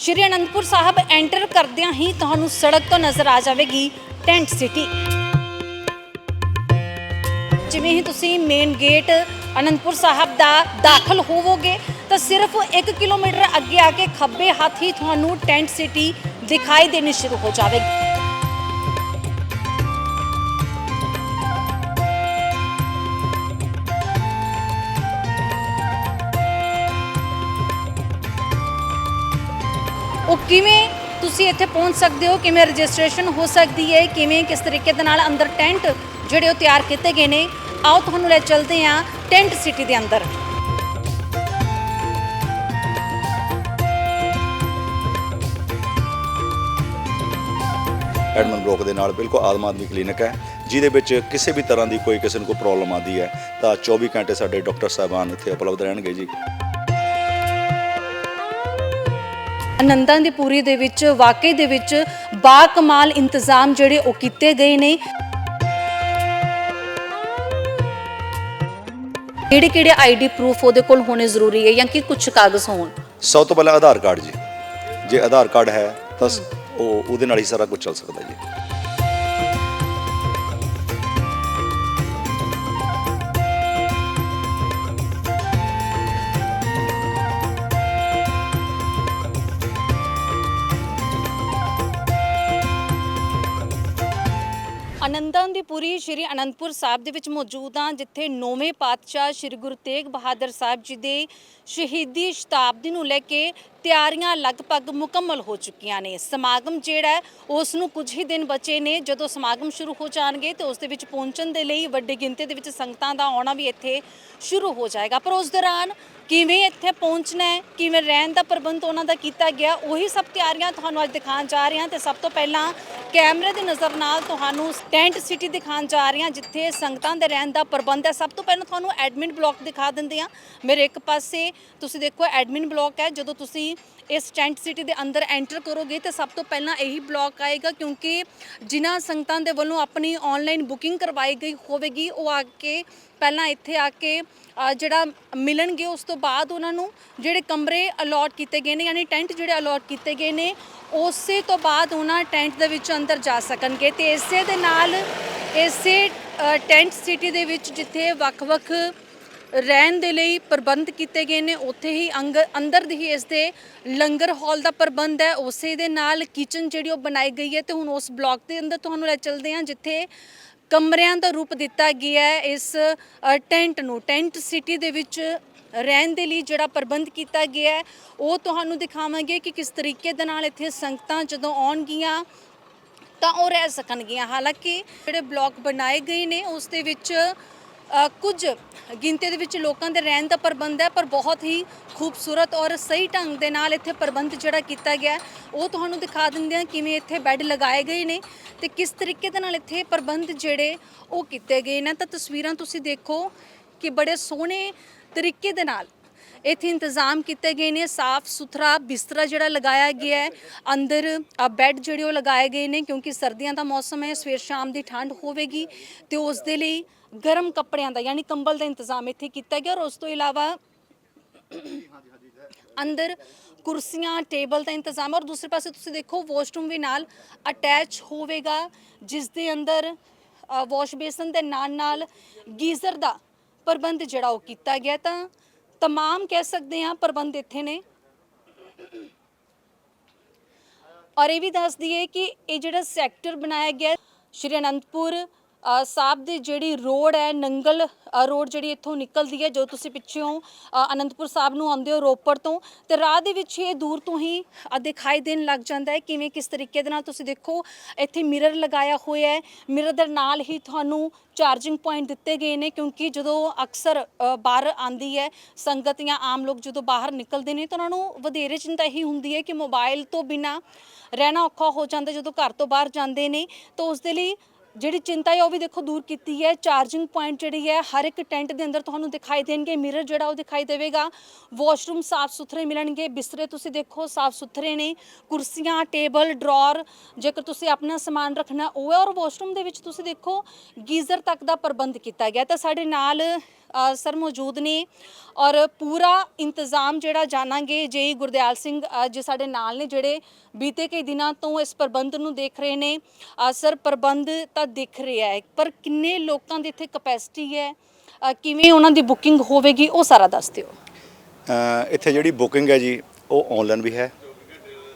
Shri Anandpur Sahib enter ਕਰਦਿਆਂ ਹੀ ਤੁਹਾਨੂੰ ਸੜਕ ਤੋਂ ਨਜ਼ਰ ਆ ਜਾਵੇਗੀ ਟੈਂਟ ਸਿਟੀ। ਜਿਵੇਂ ਹੀ ਤੁਸੀਂ ਮੇਨ ਗੇਟ ਅਨੰਦਪੁਰ ਸਾਹਿਬ ਦਾ ਦਾਖਲ ਹੋਵੋਗੇ, ਤਾਂ ਸਿਰਫ 1 ਕਿਲੋਮੀਟਰ ਅੱਗੇ ਆ ਕੇ ਖੱਬੇ ਹੱਥ ਹੀ ਤੁਹਾਨੂੰ ਟੈਂਟ ਸਿਟੀ ਦਿਖਾਈ ਦੇਣੀ ਸ਼ੁਰੂ ਹੋ ਜਾਵੇਗੀ। ਉਹ ਕਿਵੇਂ ਤੁਸੀਂ ਇੱਥੇ ਪਹੁੰਚ ਸਕਦੇ ਹੋ? ਕਿਵੇਂ ਰਜਿਸਟ੍ਰੇਸ਼ਨ ਹੋ ਸਕਦੀ ਹੈ? ਕਿਵੇਂ, ਕਿਸ ਤਰੀਕੇ ਦੇ ਨਾਲ ਅੰਦਰ ਟੈਂਟ ਜਿਹੜੇ ਉਹ ਤਿਆਰ ਕੀਤੇ ਗਏ ਨੇ? ਆਓ ਤੁਹਾਨੂੰ ਲੈ ਚਲਦੇ ਹਾਂ ਟੈਂਟ ਸਿਟੀ ਦੇ ਅੰਦਰ। ਐਡਮਨ ਬਲੋਕ ਦੇ ਨਾਲ ਬਿਲਕੁਲ ਆਦਮ ਆਦਮੀ ਕਲੀਨਿਕ ਹੈ, ਜਿਹਦੇ ਵਿੱਚ ਕਿਸੇ ਵੀ ਤਰ੍ਹਾਂ ਦੀ ਕੋਈ ਕਿਸੇ ਨੂੰ ਕੋਈ ਪ੍ਰੋਬਲਮ ਆਉਂਦੀ ਹੈ, ਤਾਂ 24 ਘੰਟੇ ਸਾਡੇ ਡਾਕਟਰ ਸਾਹਿਬਾਨ ਇੱਥੇ ਉਪਲਬਧ ਰਹਿਣਗੇ ਜੀ। ਆਨੰਦਾਂ ਦੀ ਪੂਰੀ ਦੇ ਵਿੱਚ, ਵਾਕਈ ਦੇ ਵਿੱਚ ਬਾ ਕਮਾਲ ਇੰਤਜ਼ਾਮ ਜਿਹੜੇ ਉਹ ਕੀਤੇ ਗਏ ਨੇ। ਕਿਹੜੇ ਕਿਹੜੇ ਆਈਡੀ ਪ੍ਰੂਫ ਉਹਦੇ ਕੋਲ ਹੋਣੇ ਜ਼ਰੂਰੀ ਹੈ ਜਾਂ ਕਿ ਕੁਝ ਕਾਗਜ਼ ਹੋਣ? ਸਭ ਤੋਂ ਪਹਿਲਾਂ ਆਧਾਰ ਕਾਰਡ ਜੀ। ਜੇ ਆਧਾਰ ਕਾਰਡ ਹੈ ਤਾਂ ਸ- ਉਹ ਉਹਦੇ ਨਾਲ ਹੀ ਸਾਰਾ ਕੁਝ ਚੱਲ ਸਕਦਾ ਜੀ। ਅਨੰਦਨ ਦੀ ਪੂਰੀ ਸ਼੍ਰੀ ਅਨੰਦਪੁਰ ਸਾਹਿਬ ਦੇ ਵਿੱਚ ਮੌਜੂਦ ਹਾਂ, ਜਿੱਥੇ ਨੌਵੇਂ ਪਾਤਸ਼ਾਹ ਸ਼੍ਰੀ ਗੁਰੂ ਤੇਗ ਬਹਾਦਰ ਸਾਹਿਬ ਜੀ ਦੇ ਸ਼ਹੀਦੀ ਸ਼ਤਾਬਦੀ ਨੂੰ ਲੈ ਕੇ ਤਿਆਰੀਆਂ ਲਗਭਗ ਮੁਕੰਮਲ ਹੋ ਚੁੱਕੀਆਂ ਨੇ। ਸਮਾਗਮ ਜਿਹੜਾ ਹੈ, ਉਸ ਨੂੰ ਕੁਝ ਹੀ ਦਿਨ ਬਚੇ ਨੇ। ਜਦੋਂ ਸਮਾਗਮ ਸ਼ੁਰੂ ਹੋ ਜਾਣਗੇ ਤੇ ਉਸ ਦੇ ਵਿੱਚ ਪਹੁੰਚਣ ਦੇ ਲਈ ਵੱਡੀ ਗਿਣਤੀ ਦੇ ਵਿੱਚ ਸੰਗਤਾਂ ਦਾ ਆਉਣਾ ਵੀ ਇੱਥੇ ਸ਼ੁਰੂ ਹੋ ਜਾਏਗਾ। ਪਰ ਉਸ ਦੌਰਾਨ ਕਿਵੇਂ ਇੱਥੇ ਪਹੁੰਚਣਾ ਹੈ, ਕਿਵੇਂ ਰਹਿਣ ਦਾ ਪ੍ਰਬੰਧ ਉਹਨਾਂ ਦਾ ਕੀਤਾ ਗਿਆ, ਉਹੀ ਸਭ ਤਿਆਰੀਆਂ ਤੁਹਾਨੂੰ ਅੱਜ ਦਿਖਾਉਣ ਜਾ ਰਹੇ ਹਾਂ। ਤੇ ਸਭ ਤੋਂ ਪਹਿਲਾਂ ਕੈਮਰੇ ਦੀ ਨਜ਼ਰ ਨਾਲ ਤੁਹਾਨੂੰ ਟੈਂਟ ਸਿਟੀ ਦਿਖਾਉਣ ਜਾ ਰਹੇ ਹਾਂ, ਜਿੱਥੇ ਸੰਗਤਾਂ ਦੇ ਰਹਿਣ ਦਾ ਪ੍ਰਬੰਧ ਹੈ। ਸਭ ਤੋਂ ਪਹਿਲਾਂ ਤੁਹਾਨੂੰ ਐਡਮਿਨ ਬਲਾਕ ਦਿਖਾ ਦਿੰਦੇ ਹਾਂ। ਮੇਰੇ ਇੱਕ ਪਾਸੇ ਤੁਸੀਂ ਦੇਖੋ ਐਡਮਿਨ ਬਲਾਕ ਹੈ। ਜਦੋਂ ਤੁਸੀਂ ਇਸ ਟੈਂਟ ਸਿਟੀ ਦੇ ਅੰਦਰ ਐਂਟਰ ਕਰੋਗੇ, ਤੇ ਸਭ ਤੋਂ ਪਹਿਲਾਂ ਇਹੀ ਬਲਾਕ ਆਏਗਾ, ਕਿਉਂਕਿ ਜਿਨ੍ਹਾਂ ਸੰਗਤਾਂ ਦੇ ਵੱਲੋਂ ਆਪਣੀ ਆਨਲਾਈਨ ਬੁਕਿੰਗ ਕਰਵਾਈ ਗਈ ਹੋਵੇਗੀ, ਉਹ ਆ ਕੇ ਪਹਿਲਾਂ ਇੱਥੇ ਆ ਕੇ ਜਿਹੜਾ ਮਿਲਣਗੇ, ਉਸ ਤੋਂ ਬਾਅਦ ਉਹਨਾਂ ਨੂੰ ਜਿਹੜੇ ਕਮਰੇ ਅਲਾਟ ਕੀਤੇ ਗਏ ਨੇ, ਯਾਨੀ ਟੈਂਟ ਜਿਹੜੇ ਅਲਾਟ ਕੀਤੇ ਗਏ ਨੇ, ਉਸੇ ਤੋਂ ਬਾਅਦ ਉਹਨਾਂ ਟੈਂਟ ਦੇ ਵਿੱਚ ਅੰਦਰ ਜਾ ਸਕਣਗੇ। ਤੇ ਇਸੇ ਦੇ ਨਾਲ ਇਸੇ ਟੈਂਟ ਸਿਟੀ ਦੇ ਵਿੱਚ ਜਿੱਥੇ ਵੱਖ-ਵੱਖ ਰਹਿਣ ਦੇ ਲਈ ਪ੍ਰਬੰਧ ਕੀਤੇ ਗਏ ਨੇ, ਉੱਥੇ ਹੀ ਅੰਗ- ਅੰਦਰ ਦੀ ਹੀ ਇਸ ਦੇ ਲੰਗਰ ਹਾਲ ਦਾ ਪ੍ਰਬੰਧ ਹੈ। ਉਸੇ ਦੇ ਨਾਲ ਕਿਚਨ ਜਿਹੜੀ ਉਹ ਬਣਾਈ ਗਈ ਹੈ ਤੇ ਹੁਣ ਉਸ ਬਲਾਕ ਦੇ ਅੰਦਰ ਤੁਹਾਨੂੰ ਲੈ ਚੱਲਦੇ ਹਾਂ, ਜਿੱਥੇ ਕਮਰਿਆਂ ਦਾ ਰੂਪ ਦਿੱਤਾ ਗਿਆ ਹੈ ਇਸ ਟੈਂਟ ਨੂੰ। ਟੈਂਟ ਸਿਟੀ ਦੇ ਵਿੱਚ ਰਹਿਣ ਦੇ ਲਈ ਜਿਹੜਾ ਪ੍ਰਬੰਧ ਕੀਤਾ ਗਿਆ ਹੈ, ਉਹ ਤੁਹਾਨੂੰ ਦਿਖਾਵਾਂਗੇ ਕਿ ਕਿਸ ਤਰੀਕੇ ਦੇ ਨਾਲ ਇੱਥੇ ਸੰਗਤਾਂ ਜਦੋਂ ਆਉਣਗੀਆਂ ਤਾਂ ਉਹ ਰਹਿ ਸਕਣਗੀਆਂ। ਹਾਲਾਂਕਿ ਜਿਹੜੇ ਬਲਾਕ ਬਣਾਏ ਗਏ ਨੇ, ਉਸ ਦੇ ਵਿੱਚ ਕੁਝ ਗਿਣਤੀ ਦੇ ਵਿੱਚ ਲੋਕਾਂ ਦੇ ਰਹਿਣ ਦਾ ਪ੍ਰਬੰਧ ਹੈ, ਪਰ ਬਹੁਤ ਹੀ ਖੂਬਸੂਰਤ ਔਰ ਸਹੀ ਢੰਗ ਦੇ ਨਾਲ ਇੱਥੇ ਪ੍ਰਬੰਧ ਜਿਹੜਾ ਕੀਤਾ ਗਿਆ ਉਹ ਤੁਹਾਨੂੰ ਦਿਖਾ ਦਿੰਦੇ ਹਾਂ ਕਿਵੇਂ ਇੱਥੇ ਬੈੱਡ ਲਗਾਏ ਗਏ ਨੇ ਤੇ ਕਿਸ ਤਰੀਕੇ ਦੇ ਨਾਲ ਇੱਥੇ ਪ੍ਰਬੰਧ ਜਿਹੜੇ ਉਹ ਕੀਤੇ ਗਏ ਨੇ। ਤਾਂ ਤਸਵੀਰਾਂ ਤੁਸੀਂ ਦੇਖੋ ਕਿ ਬੜੇ ਸੋਹਣੇ ਤਰੀਕੇ ਦੇ ਨਾਲ ਇੱਥੇ ਇੰਤਜ਼ਾਮ ਕੀਤੇ ਗਏ ਨੇ, ਸਾਫ਼ ਸੁਥਰਾ ਬਿਸਤਰਾ ਜਿਹੜਾ ਲਗਾਇਆ ਗਿਆ ਹੈ। ਅੰਦਰ ਬੈੱਡ ਜਿਹੜੇ ਉਹ ਲਗਾਏ ਗਏ ਨੇ, ਕਿਉਂਕਿ ਸਰਦੀਆਂ ਦਾ ਮੌਸਮ ਹੈ, ਸਵੇਰ ਸ਼ਾਮ ਦੀ ਠੰਡ ਹੋਵੇਗੀ ਤੇ ਉਸ ਦੇ ਲਈ ਗਰਮ ਕੱਪੜਿਆਂ ਦਾ ਯਾਨੀ ਕੰਬਲ ਦਾ ਇੰਤਜ਼ਾਮ ਇੱਥੇ ਕੀਤਾ ਗਿਆ ਔਰ ਉਸ ਤੋਂ ਇਲਾਵਾ ਅੰਦਰ ਕੁਰਸੀਆਂ, ਟੇਬਲ ਦਾ ਇੰਤਜ਼ਾਮ ਔਰ ਦੂਸਰੇ ਪਾਸੇ ਤੁਸੀਂ ਦੇਖੋ ਵਾਸ਼ਰੂਮ ਵੀ ਨਾਲ ਅਟੈਚ ਹੋਵੇਗਾ, ਜਿਸ ਦੇ ਅੰਦਰ ਵਾਸ਼ ਬੇਸਨ ਦੇ ਨਾਲ ਨਾਲ ਗੀਜ਼ਰ ਦਾ ਪ੍ਰਬੰਧ ਜਿਹੜਾ ਉਹ ਕੀਤਾ ਗਿਆ ਤਾਂ ਤਮਾਮ ਕਹਿ ਸਕਦੇ ਹਾਂ ਪ੍ਰਬੰਧ ਇੱਥੇ ਨੇ ਔਰ ਇਹ ਵੀ ਦੱਸ ਦਈਏ ਕਿ ਇਹ ਜਿਹੜਾ ਸੈਕਟਰ ਬਣਾਇਆ ਗਿਆ ਸ਼੍ਰੀ ਅਨੰਦਪੁਰ ਸਾਹਿਬ ਦੀ ਜਿਹੜੀ ਰੋਡ ਹੈ, ਨੰਗਲ ਰੋਡ ਜਿਹੜੀ ਇੱਥੋਂ ਨਿਕਲਦੀ ਹੈ, ਜੋ ਤੁਸੀਂ ਪਿੱਛੋਂ ਅਨੰਦਪੁਰ ਸਾਹਿਬ ਨੂੰ ਆਉਂਦੇ ਹੋ ਰੋਪੜ ਤੋਂ, ਤੇ ਰਾਹ ਦੇ ਵਿੱਚ ਇਹ ਦੂਰ ਤੋਂ ਹੀ ਦਿਖਾਈ ਦੇਣ ਲੱਗ ਜਾਂਦਾ ਹੈ, ਕਿਵੇਂ, ਕਿਸ ਤਰੀਕੇ ਦੇ ਨਾਲ ਤੁਸੀਂ ਦੇਖੋ, ਇੱਥੇ ਮਿਰਰ ਲਗਾਇਆ ਹੋਇਆ ਹੈ, ਮਿਰਰ ਦੇ ਨਾਲ ਹੀ ਤੁਹਾਨੂੰ ਚਾਰਜਿੰਗ ਪੁਆਇੰਟ ਦਿੱਤੇ ਗਏ ਨੇ, ਕਿਉਂਕਿ ਜਦੋਂ ਅਕਸਰ ਬਾਹਰ ਆਂਦੀ ਹੈ ਸੰਗਤ ਜਾਂ ਆਮ ਲੋਕ ਜਦੋਂ ਬਾਹਰ ਨਿਕਲਦੇ ਨੇ, ਤਾਂ ਉਹਨਾਂ ਨੂੰ ਵਧੇਰੇ ਚਿੰਤਾ ਇਹੀ ਹੁੰਦੀ ਹੈ ਕਿ ਮੋਬਾਈਲ ਤੋਂ ਬਿਨਾ ਰਹਿਣਾ ਔਖਾ ਹੋ ਜਾਂਦਾ, ਜਦੋਂ ਘਰ ਤੋਂ ਬਾਹਰ ਜਾਂਦੇ ਨੇ, ਤਾਂ ਉਸ ਦੇ ਲਈ ਜਿਹੜੀ ਚਿੰਤਾ ਹੈ ਉਹ ਵੀ ਦੇਖੋ ਦੂਰ ਕੀਤੀ ਹੈ। ਚਾਰਜਿੰਗ ਪੁਆਇੰਟ ਜਿਹੜੀ ਹੈ, ਹਰ ਇੱਕ ਟੈਂਟ ਦੇ ਅੰਦਰ ਤੁਹਾਨੂੰ ਦਿਖਾਈ ਦੇਣਗੇ। ਮਿਰਰ ਜਿਹੜਾ ਉਹ ਦਿਖਾਈ ਦੇਵੇਗਾ। ਵਾਸ਼ਰੂਮ ਸਾਫ਼ ਸੁਥਰੇ ਮਿਲਣਗੇ। ਬਿਸਤਰੇ ਤੁਸੀਂ ਦੇਖੋ, ਸਾਫ਼ ਸੁਥਰੇ ਨੇ। ਕੁਰਸੀਆਂ, ਟੇਬਲ, ਡਰਾਅਰ, ਜੇਕਰ ਤੁਸੀਂ ਆਪਣਾ ਸਮਾਨ ਰੱਖਣਾ ਉਹ ਹੈ। ਔਰ ਵਾਸ਼ਰੂਮ ਦੇ ਵਿੱਚ ਤੁਸੀਂ ਦੇਖੋ, ਗੀਜ਼ਰ ਤੱਕ ਦਾ ਪ੍ਰਬੰਧ ਕੀਤਾ ਗਿਆ। ਤਾਂ ਸਾਡੇ ਨਾਲ ਸਰ ਮੌਜੂਦ ਨੇ। ਔਰ ਪੂਰਾ ਇੰਤਜ਼ਾਮ ਜਿਹੜਾ ਜਾਣਾਂਗੇ, ਜੇ ਗੁਰਦਿਆਲ ਸਿੰਘ ਜੇ ਸਾਡੇ ਨਾਲ ਨੇ, ਜਿਹੜੇ ਬੀਤੇ ਕਈ ਦਿਨਾਂ ਤੋਂ ਇਸ ਪ੍ਰਬੰਧ ਨੂੰ ਦੇਖ ਰਹੇ ਨੇ। ਸਰ, ਪ੍ਰਬੰਧ ਤਾਂ ਦਿਖ ਰਿਹਾ ਹੈ ਪਰ ਕਿੰਨੇ ਲੋਕਾਂ ਦੀ ਇੱਥੇ ਕਪੈਸਿਟੀ ਹੈ ਕਿਵੇਂ ਉਹਨਾਂ ਦੀ ਬੁਕਿੰਗ ਹੋਵੇਗੀ ਉਹ ਸਾਰਾ ਦੱਸ ਦਿਓ। ਇੱਥੇ ਜਿਹੜੀ ਬੁਕਿੰਗ ਹੈ ਜੀ ਉਹ ਆਨਲਾਈਨ ਵੀ ਹੈ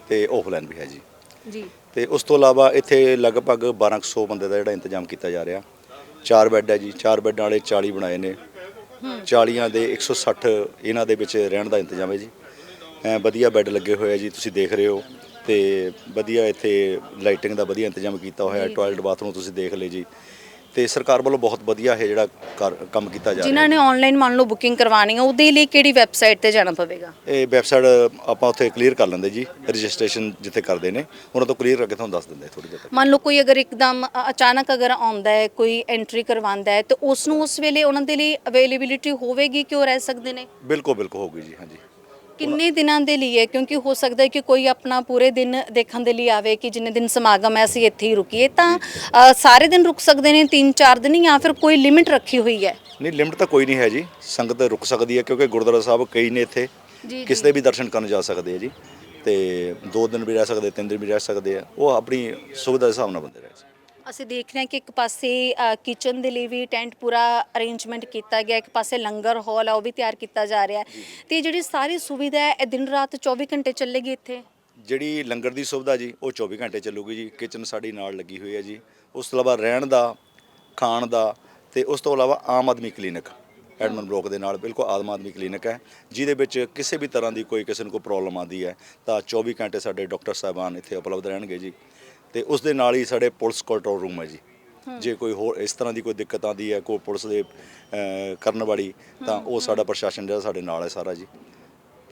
ਤੇ ਆਫਲਾਈਨ ਵੀ ਹੈ ਜੀ। ਜੀ। ਤੇ ਉਸ ਤੋਂ ਇਲਾਵਾ ਇੱਥੇ ਲਗਭਗ 1200 ਬੰਦੇ ਦਾ ਜਿਹੜਾ ਇੰਤਜ਼ਾਮ ਕੀਤਾ ਜਾ ਰਿਹਾ। ਚਾਰ ਬੈੱਡ ਹੈ ਜੀ ਚਾਰ ਬੈੱਡਾਂ ਵਾਲੇ 40 ਬਣਾਏ ਨੇ। 40ਾਂ ਦੇ 160 ਇਹਨਾਂ ਦੇ ਵਿੱਚ ਰਹਿਣ ਦਾ ਇੰਤਜ਼ਾਮ ਹੈ ਜੀ। ਵਧੀਆ ਬੈੱਡ ਲੱਗੇ ਹੋਏ ਆ ਜੀ ਤੁਸੀਂ ਦੇਖ ਰਹੇ ਹੋ। ਤੇ ਵਧੀਆ ਇੱਥੇ ਲਾਈਟਿੰਗ ਦਾ ਵਧੀਆ ਇੰਤਜ਼ਾਮ ਕੀਤਾ ਹੋਇਆ ਹੈ ਟਾਇਲਟ ਬਾਥਰੂਮ ਤੁਸੀਂ ਦੇਖ ਲਏ ਜੀ। ਤੇ ਸਰਕਾਰ ਵੱਲੋਂ ਬਹੁਤ ਵਧੀਆ ਇਹ ਜਿਹੜਾ ਕਰ- ਕੰਮ ਕੀਤਾ ਜਾ ਰਿਹਾ। ਜਿਨ੍ਹਾਂ ਨੇ ਆਨਲਾਈਨ ਮੰਨ ਲਓ ਬੁਕਿੰਗ ਕਰਵਾਉਣੀ ਹੈ ਉਹਦੇ ਲਈ ਕਿਹੜੀ ਵੈਬਸਾਈਟ ਤੇ ਜਾਣਾ ਪਵੇਗਾ? ਇਹ ਵੈਬਸਾਈਟ ਆਪਾਂ ਉੱਥੇ ਕਲੀਅਰ ਕਰ ਲੈਂਦੇ ਜੀ ਰਜਿਸਟ੍ਰੇਸ਼ਨ ਜਿੱਥੇ ਕਰਦੇ ਨੇ। ਉਹਨਾਂ ਤੋਂ ਕਲੀਅਰ ਕਰਕੇ ਤੁਹਾਨੂੰ ਦੱਸ ਦਿੰਦੇ ਥੋੜੀ ਦੇਰ ਤੱਕ। ਮੰਨ ਲਓ ਕੋਈ ਅਗਰ ਇੱਕਦਮ ਅ- ਅਚਾਨਕ ਅਗਰ ਆਉਂਦਾ ਹੈ ਕੋਈ ਐਂਟਰੀ ਕਰਵਾਉਂਦਾ ਹੈ ਤੇ ਉਸ ਨੂੰ ਉਸ ਵੇਲੇ ਉਹਨਾਂ ਦੇ ਲਈ ਅਵੇਲੇਬਿਲਿਟੀ ਹੋਵੇਗੀ ਕਿ ਉਹ ਰਹਿ ਸਕਦੇ ਨੇ? ਬਿਲਕੁਲ ਬਿਲਕੁਲ ਹੋਊਗੀ ਜੀ ਹਾਂਜੀ। ਕਿੰਨੇ ਦਿਨਾਂ ਦੇ ਲਈ ਹੈ? ਕਿਉਂਕਿ ਹੋ ਸਕਦਾ ਹੈ ਕਿ ਕੋਈ ਆਪਣਾ ਪੂਰੇ ਦਿਨ ਦੇਖਣ ਦੇ ਲਈ ਆਵੇ ਕਿ ਜਿੰਨੇ ਦਿਨ ਸਮਾਗਮ ਹੈ ਅਸੀਂ ਇੱਥੇ ਹੀ ਰੁਕੀਏ। ਤਾਂ ਅ, ਸਾਰੇ ਦਿਨ ਰੁਕ ਸਕਦੇ ਨੇ 3-4 ਦਿਨ ਜਾਂ ਫਿਰ ਕੋਈ ਲਿਮਿਟ ਰੱਖੀ ਹੋਈ ਹੈ? ਨਹੀਂ ਲਿਮਟ ਤਾਂ ਕੋਈ ਨਹੀਂ ਹੈ ਜੀ। ਸੰਗਤ ਰੁਕ ਸਕਦੀ ਹੈ ਕਿਉਂਕਿ ਗੁਰਦੁਆਰਾ ਸਾਹਿਬ ਕਈ ਨੇ ਇੱਥੇ। ਜੀ, ਕਿਸੇ ਦੇ ਵੀ ਦਰਸ਼ਨ ਕਰਨ ਜਾ ਸਕਦੇ ਆ ਜੀ। ਤੇ ਦੋ ਦਿਨ ਵੀ ਰਹਿ ਸਕਦੇ ਤਿੰਨ ਦਿਨ ਵੀ ਰਹਿ ਸਕਦੇ ਆ ਉਹ ਆਪਣੀ ਸੁਵਿਧਾ ਦੇ ਹਿਸਾਬ ਨਾਲ ਬੰਦੇ ਰਹਿ ਸਕਦੇ। ਅਸੀਂ ਦੇਖ ਰਹੇ ਹਾਂ ਕਿ ਇੱਕ ਪਾਸੇ ਕਿਚਨ ਦੇ ਲਈ ਵੀ ਟੈਂਟ ਪੂਰਾ ਅਰੇਂਜਮੈਂਟ ਕੀਤਾ ਗਿਆ ਇੱਕ ਪਾਸੇ ਲੰਗਰ ਹਾਲ ਆ ਉਹ ਵੀ ਤਿਆਰ ਕੀਤਾ ਜਾ ਰਿਹਾ ਹੈ। ਤੇ ਜਿਹੜੀ ਸਾਰੀ ਸੁਵਿਧਾ ਹੈ ਇਹ ਦਿਨ ਰਾਤ 24 ਘੰਟੇ ਚੱਲੇਗੀ ਇੱਥੇ? ਜਿਹੜੀ ਲੰਗਰ ਦੀ ਸੁਵਿਧਾ ਜੀ ਉਹ 24 ਘੰਟੇ ਚੱਲੂਗੀ ਜੀ। ਕਿਚਨ ਸਾਡੀ ਨਾਲ ਲੱਗੀ ਹੋਈ ਹੈ ਜੀ। ਉਸ ਤੋਂ ਇਲਾਵਾ ਰਹਿਣ ਦਾ ਖਾਣ ਦਾ ਤੇ ਉਸ ਤੋਂ ਇਲਾਵਾ Aam Aadmi clinic admin block ਦੇ ਨਾਲ ਬਿਲਕੁਲ ਆਮ ਆਦਮੀ ਕਲੀਨਿਕ ਹੈ ਜਿਹਦੇ ਵਿੱਚ ਕਿਸੇ ਵੀ ਤਰ੍ਹਾਂ ਦੀ ਕੋਈ ਕਿਸੇ ਨੂੰ ਕੋਈ ਪ੍ਰੋਬਲਮ ਆਉਂਦੀ ਹੈ ਤਾਂ 24 ਘੰਟੇ ਸਾਡੇ ਡਾਕਟਰ ਸਾਹਿਬਾਨ ਇੱਥੇ ਉਪਲਬਧ ਰਹਿਣਗੇ ਜੀ। ਤੇ ਉਸ ਦੇ ਨਾਲ ਹੀ ਸਾਡੇ ਪੁਲਿਸ ਕੰਟਰੋਲ ਰੂਮ ਹੈ ਜੀ। ਜੇ ਕੋਈ ਹੋਰ ਇਸ ਤਰ੍ਹਾਂ ਦੀ ਕੋਈ ਦਿੱਕਤ ਆਉਂਦੀ ਹੈ ਕੋਈ ਪੁਲਿਸ ਦੇ ਅਹ, ਕਰਨ ਵਾਲੀ ਤਾਂ ਉਹ ਸਾਡਾ ਪ੍ਰਸ਼ਾਸਨ ਜਿਹੜਾ ਸਾਡੇ ਨਾਲ ਹੈ ਸਾਰਾ ਜੀ।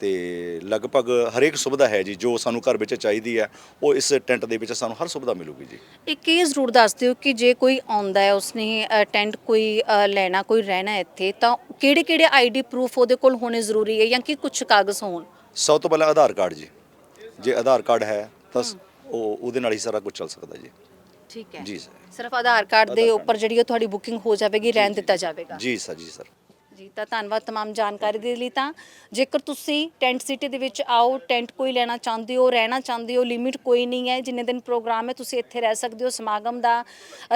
ਤੇ ਲਗਭਗ ਹਰੇਕ ਸੁਵਿਧਾ ਹੈ ਜੀ ਜੋ ਸਾਨੂੰ ਘਰ ਵਿੱਚ ਚਾਹੀਦੀ ਹੈ ਉਹ ਇਸ ਟੈਂਟ ਦੇ ਵਿੱਚ ਸਾਨੂੰ ਹਰ ਸੁਵਿਧਾ ਮਿਲੂਗੀ ਜੀ। ਇੱਕ ਇਹ ਜ਼ਰੂਰ ਦੱਸ ਦਿਓ ਕਿ ਜੇ ਕੋਈ ਆਉਂਦਾ ਹੈ ਉਸਨੇ ਟੈਂਟ ਕੋਈ ਅ, ਲੈਣਾ ਕੋਈ ਰਹਿਣਾ ਇੱਥੇ ਤਾਂ ਕਿਹੜੇ ਕਿਹੜੇ ਆਈਡੀ ਪ੍ਰੂਫ ਉਹਦੇ ਕੋਲ ਹੋਣੇ ਜ਼ਰੂਰੀ ਹੈ ਜਾਂ ਕਿ ਕੁਝ ਕਾਗਜ਼ ਹੋਣ? ਸਭ ਤੋਂ ਪਹਿਲਾਂ ਆਧਾਰ ਕਾਰਡ ਜੀ। ਜੇ ਆਧਾਰ ਕਾਰਡ ਹੈ ਤਾਂ ਸ- ਉਹ ਉਹਦੇ ਨਾਲ ਹੀ ਸਾਰਾ ਕੁਝ ਚੱਲ ਸਕਦਾ ਜੀ। ਠੀਕ ਹੈ। ਜੀ ਸਰ। ਸਿਰਫ ਆਧਾਰ ਕਾਰਡ ਦੇ ਉੱਪਰ ਜਿਹੜੀ ਉਹ ਤੁਹਾਡੀ ਬੁਕਿੰਗ ਹੋ ਜਾਵੇਗੀ ਰਹਿਣ ਦਿੱਤਾ ਜਾਵੇਗਾ। ਜੀ ਸਰ ਜੀ ਸਰ। ਜੀ ਤਾਂ ਧੰਨਵਾਦ तमाम ਜਾਣਕਾਰੀ ਦੇ ਲਈ ਤਾਂ। ਜੇਕਰ ਤੁਸੀਂ ਟੈਂਟ ਸਿਟੀ ਦੇ ਵਿੱਚ ਆਓ, ਟੈਂਟ ਕੋਈ ਲੈਣਾ ਚਾਹੁੰਦੇ ਹੋ, ਰਹਿਣਾ ਚਾਹੁੰਦੇ ਹੋ ਲਿਮਿਟ ਕੋਈ ਨਹੀਂ ਹੈ, ਜਿੰਨੇ ਦਿਨ ਪ੍ਰੋਗਰਾਮ ਹੈ, ਤੁਸੀਂ ਇੱਥੇ ਰਹਿ ਸਕਦੇ ਹੋ, ਸਮਾਗਮ ਦਾ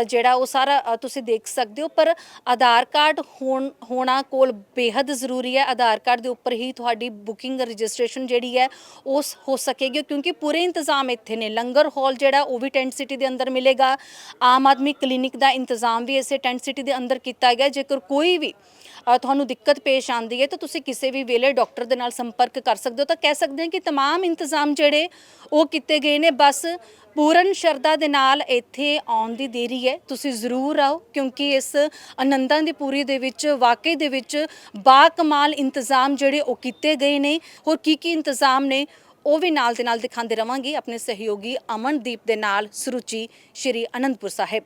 ਜਿਹੜਾ ਉਹ ਸਾਰਾ ਤੁਸੀਂ ਦੇਖ ਸਕਦੇ ਹੋ। ਪਰ ਆਧਾਰ ਕਾਰਡ ਹੋਣ, ਹੋਣਾ ਕੋਲ ਬੇਹੱਦ ਜ਼ਰੂਰੀ ਹੈ। ਆਧਾਰ ਕਾਰਡ ਦੇ ਉੱਪਰ ਹੀ ਤੁਹਾਡੀ ਬੁਕਿੰਗ ਰਜਿਸਟ੍ਰੇਸ਼ਨ ਜਿਹੜੀ ਹੈ ਉਹ ਸ- ਹੋ ਸਕੇਗੀ, ਕਿਉਂਕਿ ਪੂਰੇ ਇੰਤਜ਼ਾਮ ਇੱਥੇ ਨੇ। ਲੰਗਰ ਹਾਲ ਜਿਹੜਾ, ਉਹ ਵੀ ਟੈਂਟ ਸਿਟੀ ਦੇ ਅੰਦਰ ਮਿਲੇਗਾ। ਆਮ ਆਦਮੀ ਕਲੀਨਿਕ ਦਾ ਇੰਤਜ਼ਾਮ ਵੀ ਇਸੇ ਟੈਂਟ ਸਿਟੀ ਦੇ ਅੰਦਰ ਕੀਤਾ ਗਿਆ। ਜੇਕਰ ਕੋਈ ਵੀ ਤੁਹਾਨੂੰ ਦਿੱਕਤ ਪੇਸ਼ ਆਉਂਦੀ ਹੈ ਤਾਂ ਤੁਸੀਂ ਕਿਸੇ ਵੀ ਵੇਲੇ ਡਾਕਟਰ ਦੇ ਨਾਲ ਸੰਪਰਕ ਕਰ ਸਕਦੇ ਹੋ ਤਾਂ ਕਹਿ ਸਕਦੇ ਹਾਂ ਕਿ तमाम ਇੰਤਜ਼ਾਮ ਜਿਹੜੇ ਉਹ ਕੀਤੇ ਗਏ ਨੇ ਬਸ ਪੂਰਨ ਸ਼ਰਧਾ ਦੇ ਨਾਲ ਇੱਥੇ ਆਉਣ ਦੀ ਦੇਰੀ ਹੈ ਤੁਸੀਂ ਜ਼ਰੂਰ ਆਓ ਕਿਉਂਕਿ ਇਸ ਆਨੰਦਾਂ ਦੀ ਪੂਰੀ ਦੇ ਵਿੱਚ ਵਾਕਈ ਦੇ ਵਿੱਚ ਬਾ ਕਮਾਲ ਇੰਤਜ਼ਾਮ ਜਿਹੜੇ ਉਹ ਕੀਤੇ ਗਏ ਨੇ ਹੋਰ ਕੀ ਕੀ ਇੰਤਜ਼ਾਮ ਨੇ ਉਹ ਵੀ ਨਾਲ ਦੇ ਨਾਲ ਦਿਖਾਉਂਦੇ ਰਵਾਂਗੇ ਆਪਣੇ ਸਹਿਯੋਗੀ ਅਮਨਦੀਪ ਦੇ ਨਾਲ ਸੁਰੁਚੀ ਸ਼੍ਰੀ ਅਨੰਦਪੁਰ ਸਾਹਿਬ